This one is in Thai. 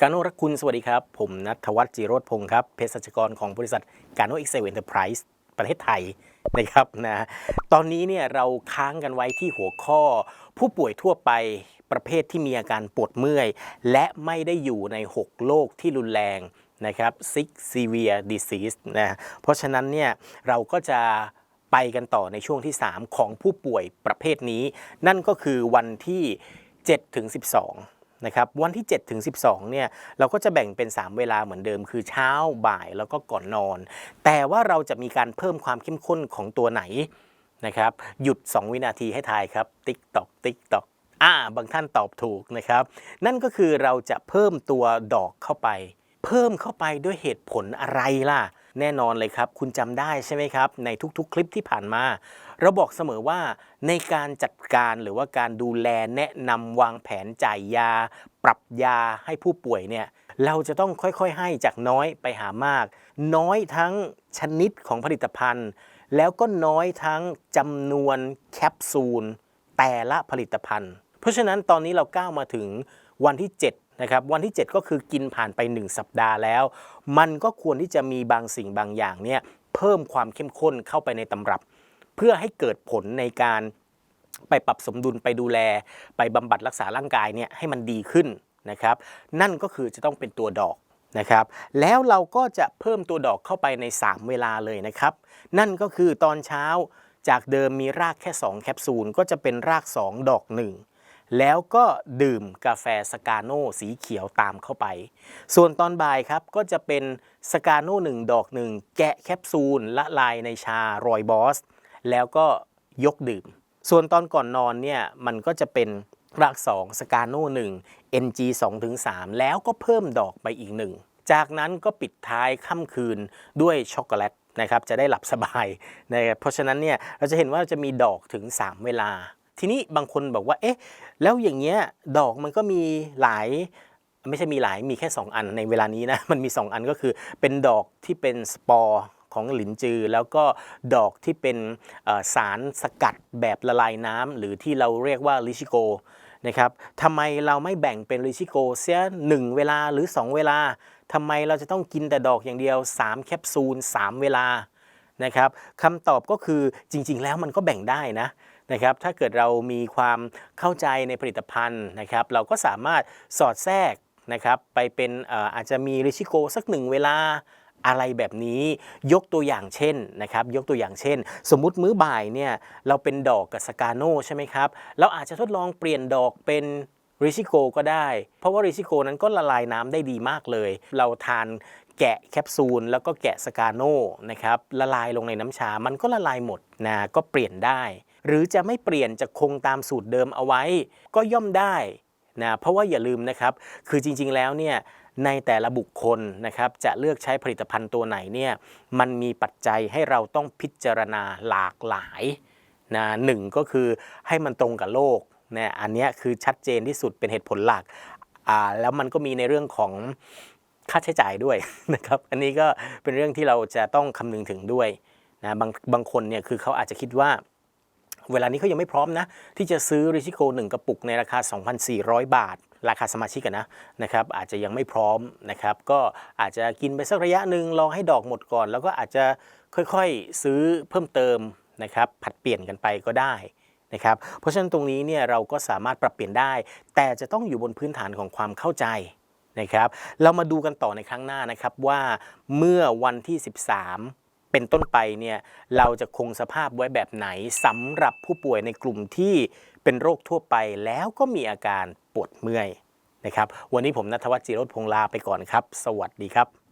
การโนรักคุณสวัสดีครับ ผมนัทวัฒน์จิโรธพงศ์ครับเภสัชกรของบริษัทการโนเอ็กเซเวนเตอร์ไพรส์ประเทศไทยนะครับนะตอนนี้เนี่ยเราค้างกันไว้ที่หัวข้อ ผู้ป่วยทั่วไปประเภทที่มีอาการปวดเมื่อย และไม่ได้อยู่ใน 6 โรคที่รุนแรงนะครับ six severe disease นะเพราะฉะนั้นเนี่ยเราก็จะไปกันต่อในช่วงที่ 3 ของผู้ป่วยประเภทนี้ นั่นก็คือวันที่7ถึง12 นะครับวันที่ 7 ถึง 12 เนี่ยเราก็จะแบ่งเป็น 3 เวลาเหมือนเดิม คือเช้าบ่ายแล้วก็ก่อนนอน แต่ว่าเราจะมีการเพิ่มความเข้มข้นของตัวไหนนะครับหยุด 2 วินาทีให้ทายครับ ติ๊กตอกติ๊กตอกอ่าบางท่านตอบถูกนะครับ นั่นก็คือเราจะเพิ่มตัวดอกเข้าไป เพิ่มเข้าไปด้วยเหตุผลอะไรล่ะ แน่นอนเลยครับ คุณจำได้ใช่ไหมครับ ในทุกๆ คลิปที่ผ่านมา เราบอกเสมอว่าในการจัดการหรือว่าการดูแลแนะนำวางแผนจ่ายยา ปรับยาให้ผู้ป่วยเนี่ยเราจะต้องค่อยๆ ให้จากน้อยไปหามาก น้อยทั้งชนิดของผลิตภัณฑ์ แล้วก็น้อยทั้งจำนวนแคปซูลแต่ละผลิตภัณฑ์ เพราะฉะนั้นตอนนี้เราก้าวมาถึงวันที่ 7 นะครับวันที่ 7 ก็คือกินผ่านไป 1 สัปดาห์แล้ว มันก็ควรที่จะมีบางสิ่งบางอย่างเนี่ยเพิ่มความเข้มข้นเข้าไปในตำรับ เพื่อให้เกิดผลในการไปปรับสมดุลไปดูแล ไปบำบัดรักษาร่างกายเนี่ยให้มันดีขึ้นนะครับนั่นก็คือจะต้องเป็นตัวดอกนะครับแล้วเราก็จะเพิ่มตัวดอกเข้าไปใน 3 เวลาเลยนะครับ นั่นก็คือตอนเช้าจากเดิมมีรากแค่ 2 แคปซูล ก็จะเป็นราก 2 ดอก 1 แล้วก็ดื่มกาแฟสกาโน่สีเขียวตามเข้าไป ส่วนตอนบ่ายครับก็จะเป็นสกาโน่หนึ่งดอกหนึ่งแกะแคปซูลละลายในชารอยบอส แล้วก็ยกดื่ม ส่วนตอนก่อนนอนเนี่ยมันก็จะเป็นราก2สกาโน่1 NG 2ถึง3แล้วก็เพิ่มดอกไปอีกหนึ่ง จากนั้นก็ปิดท้ายค่ำคืนด้วยช็อกโกแลตนะครับจะได้หลับสบายนะครับเพราะฉะนั้นเนี่ยเราจะเห็นว่าจะมีดอกถึง 3 เวลา ทีนี้บางคนบอกว่า เอ๊ะ แล้วอย่างเงี้ยดอกมันก็มีหลายไม่ใช่มีหลายมีแค่ 2 อันในเวลานี้นะ มันมี 2 อันก็คือเป็นดอกที่เป็นสปอร์ของหลินจือ แล้วก็ดอกที่เป็นสารสกัดแบบละลายน้ำหรือที่เราเรียกว่าลิชิโกนะครับทำไมเราไม่แบ่งเป็นลิชิโกเสีย1เวลาหรือ 2 เวลาทำไมเราจะต้องกินแต่ดอกอย่างเดียว 3 แคปซูล 3 เวลานะครับคำตอบก็คือจริง ๆ แล้วมันก็แบ่งได้นะ นะครับถ้าเกิดเรามีความเข้าใจในผลิตภัณฑ์นะครับ เราก็สามารถสอดแทรกนะครับไปเป็นอาจจะมีริชิโกสักหนึ่งเวลาอะไรแบบนี้ยกตัวอย่างเช่นนะครับยกตัวอย่างเช่น สมมุติมื้อบ่ายเนี่ยเราเป็นดอกกับสกาโนใช่ไหมครับ เราอาจจะทดลองเปลี่ยนดอกเป็นริชิโกก็ได้ เพราะว่าริชิโกนั้นก็ละลายน้ำได้ดีมากเลย เราทานแกะแคปซูล แล้วก็แกะสกาโนนะครับละลายลงในน้ำชา มันก็ละลายหมดนะก็เปลี่ยนได้ หรือจะไม่เปลี่ยนจะคงตามสูตรเดิมเอาไว้ ก็ย่อมได้นะเพราะว่าอย่าลืมนะครับ คือจริง ๆ แล้วเนี่ยในแต่ละบุคคลนะครับจะเลือกใช้ผลิตภัณฑ์ตัวไหนเนี่ยมันมีปัจจัยให้เราต้องพิจารณาหลากหลายนะหนึ่งก็คือให้มันตรงกับโลกนะอันนี้คือชัดเจนที่สุดเป็นเหตุผลหลักอ่าแล้วมันก็มีในเรื่องของค่าใช้จ่ายด้วยนะครับ อันนี้ก็เป็นเรื่องที่เราจะต้องคำนึงถึงด้วยนะบางบางคนเนี่ยคือเขาอาจจะคิดว่า เวลานี้เขายังไม่พร้อมนะ ที่จะซื้อริชิโก1กระปุกในราคา 2,400 บาท ราคาสมาชิกอะนะนะครับอาจจะยังไม่พร้อมนะครับ ก็อาจจะกินไปสักระยะหนึ่งรอให้ดอกหมดก่อน แล้วก็อาจจะค่อยๆซื้อเพิ่มเติมนะครับผัดเปลี่ยนกันไปก็ได้นะครับเพราะฉะนั้นตรงนี้เนี่ยเราก็สามารถปรับเปลี่ยนได้ แต่จะต้องอยู่บนพื้นฐานของความเข้าใจนะครับ เรามาดูกันต่อในครั้งหน้านะครับว่าเมื่อวันที่ 13 เป็นต้นไปเนี่ยเราจะคงสภาพไว้แบบไหนสำหรับผู้ป่วยในกลุ่มที่เป็นโรคทั่วไปแล้วก็มีอาการปวดเมื่อยนะครับ วันนี้ผมนัทวัฒน์จิโรธพงลาไปก่อนครับ สวัสดีครับ